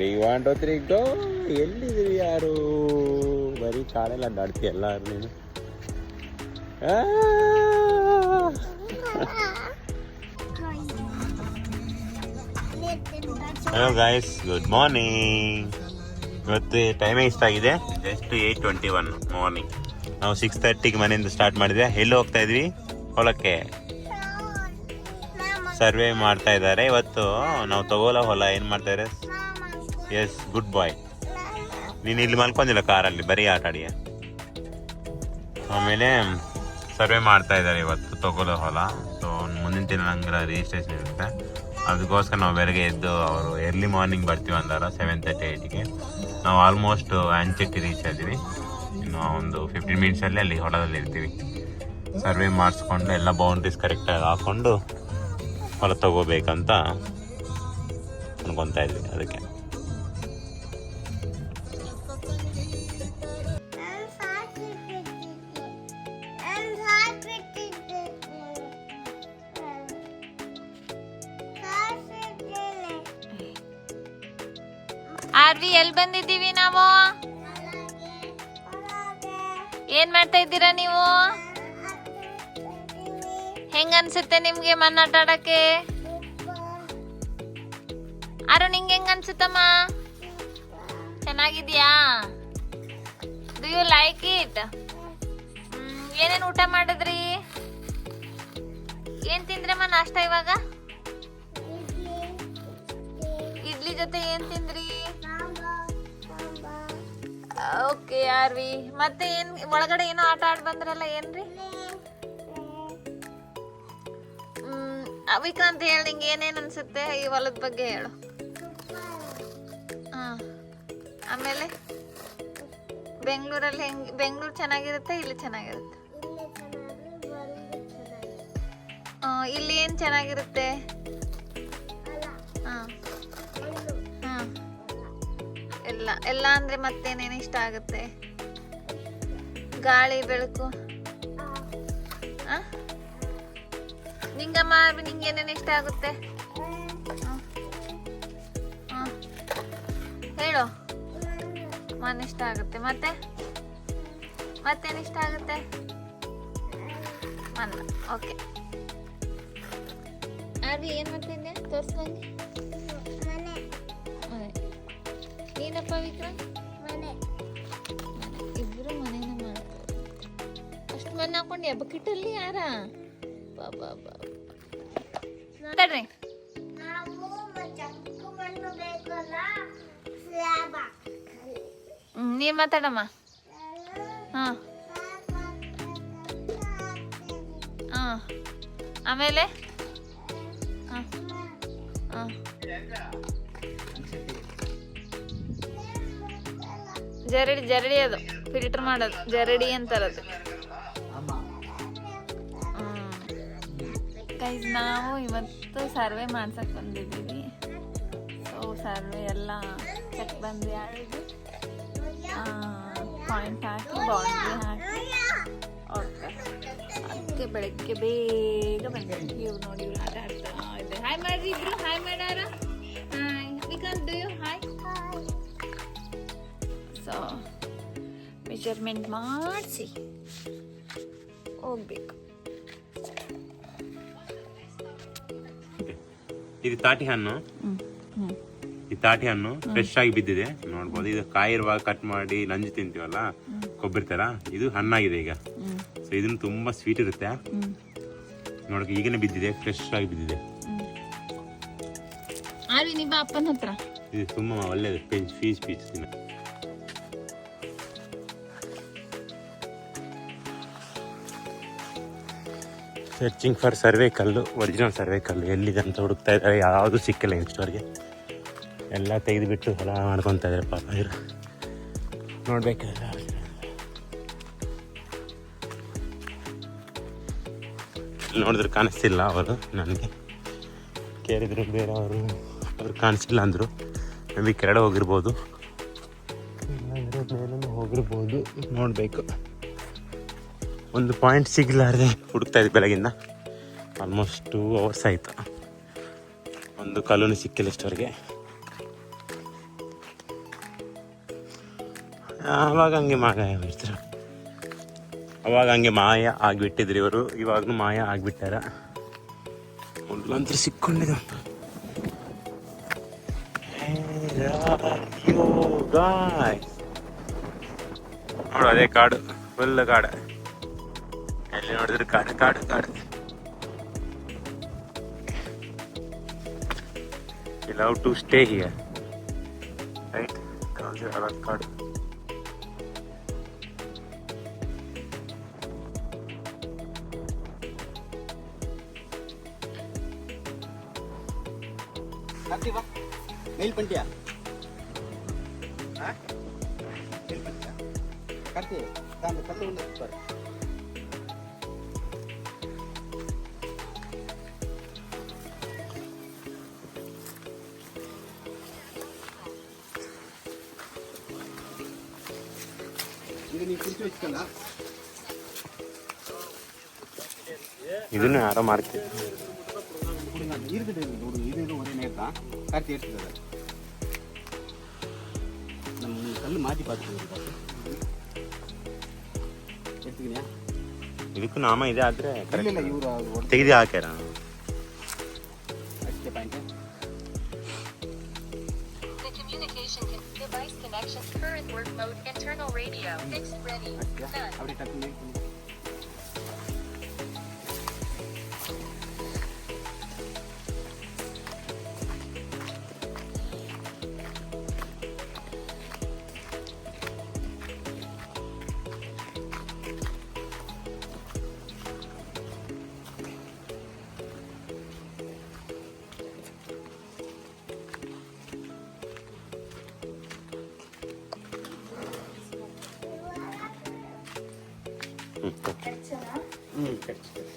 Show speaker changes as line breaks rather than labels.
Ready one two three go ಎಲ್ಲಿದ್ದೀವಿ ಯಾರು? ಬರೀ ಕಾಲೆಲ್ಲ ಅಡ್ಡಾಡ್ತಿ ಎಲ್ಲ ನೀನು! ಹಲೋ ಗಾಯ್ಸ್ ಗುಡ್ ಮಾರ್ನಿಂಗ್ ಇವತ್ತು ಟೈಮಿಂಗ್ ಎಷ್ಟಾಗಿದೆ just eight twenty one morning ನಾವು ಸಿಕ್ಸ್ ತರ್ಟಿಗೆ ಮನೆಯಿಂದ ಸ್ಟಾರ್ಟ್ ಮಾಡಿದ್ವಿ ಎಲ್ಲಿ ಹೋಗ್ತಾ ಇದ್ವಿ ಹೊಲಕ್ಕೆ? ಸರ್ವೆ ಮಾಡ್ತಾ ಇದ್ದಾರೆ. ಇವತ್ತು ನಾವು ತಗೋಲ ಹೊಲ ಏನು ಮಾಡ್ತಾ ಇದ್ದಾರೆ? ಎಸ್ ಗುಡ್ ಬಾಯ್ ನೀನು ಇಲ್ಲಿ ಮಲ್ಕೊಂಡಿಲ್ಲ ಕಾರಲ್ಲಿ ಬರೀ ಆಟ ಆಡಿಯ? ಆಮೇಲೆ ಸರ್ವೆ ಮಾಡ್ತಾ ಇದ್ದಾರೆ ಇವತ್ತು, ತಗೊಳ್ಳೋ ಹೊಲ. ಸೊ ಮುಂದಿನ ದಿನ ನಂಗೆ ರಿಜಿಸ್ಟ್ರೇಷನ್ ಇರುತ್ತೆ. ಅದಕ್ಕೋಸ್ಕರ ನಾವು ಬೆಳಗ್ಗೆ ಎದ್ದು ಅವರು ಎರ್ಲಿ ಮಾರ್ನಿಂಗ್ ಬರ್ತೀವಿ ಅಂದಾರ ಸೆವೆನ್ ತರ್ಟಿ ಏಯ್ಟಿಗೆ ನಾವು ಆಲ್ಮೋಸ್ಟ್ ಅಂಚೆಟ್ಟಿ ರೀಚ್ ಆದ್ವಿ ಇನ್ನು ಒಂದು ಫಿಫ್ಟೀನ್ ಮಿನಿಟ್ಸಲ್ಲಿ ಅಲ್ಲಿ ಹೊಲದಲ್ಲಿ ಇರ್ತೀವಿ. ಸರ್ವೆ ಮಾಡಿಸ್ಕೊಂಡು ಎಲ್ಲ ಬೌಂಡ್ರೀಸ್ ಕರೆಕ್ಟಾಗಿ ಹಾಕ್ಕೊಂಡು ಹೊಲ ತಗೋಬೇಕಂತ ಅನ್ಕೊತಾ ಇದ್ವಿ ಅದಕ್ಕೆ.
ಆರ್ವಿ ಎಲ್ಲಿ ಬಂದಿದ್ದೀವಿ ನಾವು? ಏನ್ ಮಾಡ್ತಾ ಇದ್ದೀರಾ ನೀವು? ಹೆಂಗ ಅನ್ಸುತ್ತೆ ನಿಮ್ಗೆ ಮನ್ನಾಟ ಆಡಕ್ಕೆ? ಆರು ನಿಂಗೆ ಹೆಂಗ ಅನ್ಸುತ್ತಮ್ಮ? ಚೆನ್ನಾಗಿದ್ಯಾ? ಡು ಯು ಲೈಕ್ ಇಟ್ ಏನೇನು ಊಟ ಮಾಡಿದ್ರಿ? ಏನ್ ತಿಂದ್ರಮ್ಮ ನಾಷ್ಟ ಇವಾಗ? ಇಡ್ಲಿ ಜೊತೆ ಏನ್ ತಿಂದ್ರಿ? ಓಕೆ ಆರ್ವಿ. ಮತ್ತೆ ಏನ್ ಒಳಗಡೆ ಏನೋ ಆಟ ಆಡ್ ಬಂದ್ರಲ್ಲ ಏನ್ರಿ? ಹ್ಮ್ ವಿಕ್ರಾಂತ್ ಹೇಳಿ ನಿಂಗೆ ಏನೇನ್ ಅನ್ಸುತ್ತೆ ಈ ಹೊಲದ ಬಗ್ಗೆ ಹೇಳು. ಹಾ ಆಮೇಲೆ? ಬೆಂಗಳೂರಲ್ಲಿ ಹೆಂಗ್ ಬೆಂಗಳೂರು ಚೆನ್ನಾಗಿರುತ್ತೆ ಇಲ್ಲಿ ಚೆನ್ನಾಗಿರುತ್ತೆ? ಇಲ್ಲಿ ಏನ್ ಚೆನ್ನಾಗಿರುತ್ತೆ? ಎಲ್ಲ ಎಲ್ಲ ಅಂದ್ರೆ ಮತ್ತೇನೇನು ಇಷ್ಟ ಆಗುತ್ತೆ? ಗಾಳಿ, ಬೆಳಕು? ನಿಂಗಮ್ಮ, ನಿಂಗೆ ಏನೇನು ಇಷ್ಟ ಆಗುತ್ತೆ. ಹೇಳು. ಮನ್ ಇಷ್ಟ ಆಗುತ್ತೆ. ಮತ್ತೆ? ಮತ್ತೇನು ಇಷ್ಟ ಆಗುತ್ತೆ? ಮನ್ನ. ಓಕೆ. ಆರ್ವಿ, ಏನ್ ಮಾಡ್ತಿದ್ದೆ? ತೋರ್ಸ್ ನಂಗೆ. ಮನೆ ನೀನಪ್ಪ ವಿಕ್ರಮ್? ಮನೆ. ಇಬ್ರು ಮನೇನ ಮಾಡ್ತಾರೆ ಅಷ್ಟು ಮನೆ ಹಾಕೊಂಡು ಬಕೆಟಲ್ಲಿ ಯಾರ? ಬಾಬಾ ಬಾ ಮಾತಾಡ್ರಿ ನೀನ್ ಮಾತಾಡಮ್ಮ. ಹಾಂ. ಹಾಂ. ಆಮೇಲೆ? ಹಾಂ. ಹಾ. ಜರಡಿ ಜರಡಿ ಅದು. ಫಿಲ್ಟರ್ ಮಾಡೋದು. ಜರಡಿ ಅಂತಾರದು. ಗೈಸ್ ನಾವು ಇವತ್ತು ಸರ್ವೆ ಮಾಡ್ಸಕ್ ಬಂದಿದ್ದೀವಿ. ಸೊ ಸರ್ವೆ ಎಲ್ಲ ಚೆಕ್ ಬಂದು ಯಾರಿದು ಪಾಯಿಂಟ್ ಹಾಕಿ ಬೌಂಡ್ರಿ ಹಾಕಿ. ಓಕೆ ಅದಕ್ಕೆ ಬೆಳಗ್ಗೆ ಬೇಗ ಬಂದಿದ್ದೀವಿ. ಇವ್ರು ನೋಡಿ, ಇವ್ರು ಆಟ ಆಡ್ತಾ ಹಾಯ್ ಮಾಡ್ರಿ ಇಬ್ರು ಹಾಯ್ ಮಾಡಾರ ಸೊ ಮೆಜರ್ಮೆಂಟ್ ಮಾಡಿಸಿ. ಹೋಗ್ಬೇಕು.
ಇದು ತಾಟಿ ಹಣ್ಣು. ಈ ತಾಟಿ ಹಣ್ಣು ಫ್ರೆಶ್ ಆಗಿ ಬಿದ್ದಿದೆ. ನೋಡ್ಬೋದು ಇದು ಕಾಯಿರುವಾಗ ಕಟ್ ಮಾಡಿ ನಂಜು ತಿಂತೀವಲ್ಲ ಕೊಬ್ಬರಿ ತರ ಇದು ಹಣ್ಣಾಗಿದೆ ಈಗ. ಸೊ ಇದನ್ನು ತುಂಬಾ ಸ್ವೀಟ್ ಇರುತ್ತೆ. ನೋಡಕ್ಕೆ ಈಗನೇ ಬಿದ್ದಿದೆ ಫ್ರೆಶ್ ಆಗಿ ಬಿದ್ದಿದೆ.
ಅಪ್ಪನ ಹತ್ರ?
ಇದು ತುಂಬಾ ಒಳ್ಳೆಯದು piece piece searching for survey ಕಲ್ಲು ಒರಿಜಿನಲ್ ಸರ್ವೆ ಕಲ್ಲು. ಎಲ್ಲಿದೆ ಅಂತ ಹುಡುಕ್ತಾ ಇದ್ದಾರೆ, ಯಾವುದು ಸಿಕ್ಕಿಲ್ಲ ಇನ್ಸ್ಟೋರ್ಗೆ ಎಲ್ಲ ತೆಗೆದುಬಿಟ್ಟು ಹೊಲ ಮಾಡ್ಕೊತಾ ಇದ್ದಾರೆ ಪಾಪ ಇವರು. ನೋಡ್ಬೇಕಾದ್ರೆ ಇಲ್ಲಿ ನೋಡಿದ್ರೆ ಕಾಣಿಸ್ತಿಲ್ಲ ಅವರು, ನನಗೆ. ಕೇಳಿದ್ರು ಬೇರೆಯವರು, ಅವ್ರು ಕಾಣಿಸಿಲ್ಲ ಅಂದರು. ಮೇ ಬಿ ಹೋಗಿರ್ಬೋದು. ಇಲ್ಲಾಂದ್ರೆ ಹೋಗಿರ್ಬೋದು. ನೋಡಬೇಕು. ಒಂದು ಪಾಯಿಂಟ್ ಸಿಗಲಾರ್ದೆ ಹುಡುಕ್ತಾ ಇದ್ದೆ ಬೆಳಗಿಂದ. ಆಲ್ಮೋಸ್ಟ್ ಟೂ ಅವರ್ಸ್ ಆಯಿತು. ಒಂದು ಕಲ್ಲೂ ಸಿಕ್ಕಿಲ್ಲ ಇಷ್ಟವರೆಗೆ ಆವಾಗ ಹಂಗೆ ಮಾಯ ಆಗಿರ್ತಾರೆ ಅವಾಗ ಹಂಗೆ ಮಾಯ ಆಗಿಬಿಟ್ಟಿದ್ರು ಇವರು. ಇವಾಗಲೂ ಮಾಯ ಆಗಿಬಿಟ್ಟಾರ. ಮುಳ್ಳಂತ್ರ ಸಿಕ್ಕೊಂಡಿದೆ ನೋಡು, ಅದೇ ಕಾಡು. ಫುಲ್ ಕಾಡು. ಎಲ್ಲಿ ನೋಡಿದ್ರು ಕಾಡು ಕಾಡು ಕಾಡು You love to stay here, right? Because you have a card.
Karti ಬಾ ಮೇಲ್ ಪಂಟ್ಯಾ ಮೇಲ್ ಪಂಟ್ಯಾ ಕಾರ್ತಿ ತಾಂದು ಕಲ್ಲು ಉಂಡು ಬರ್ರಿ
இதுன்னு அரை
மார்க்கு இருக்குது ஒரு இது இது ஒரே நேர் தான் கார்த்தி
இதுக்கு நாம இதே ஆத்துற செய்தி ஆக்கிறேன் Fixed ready.
Done. 嗯。好吃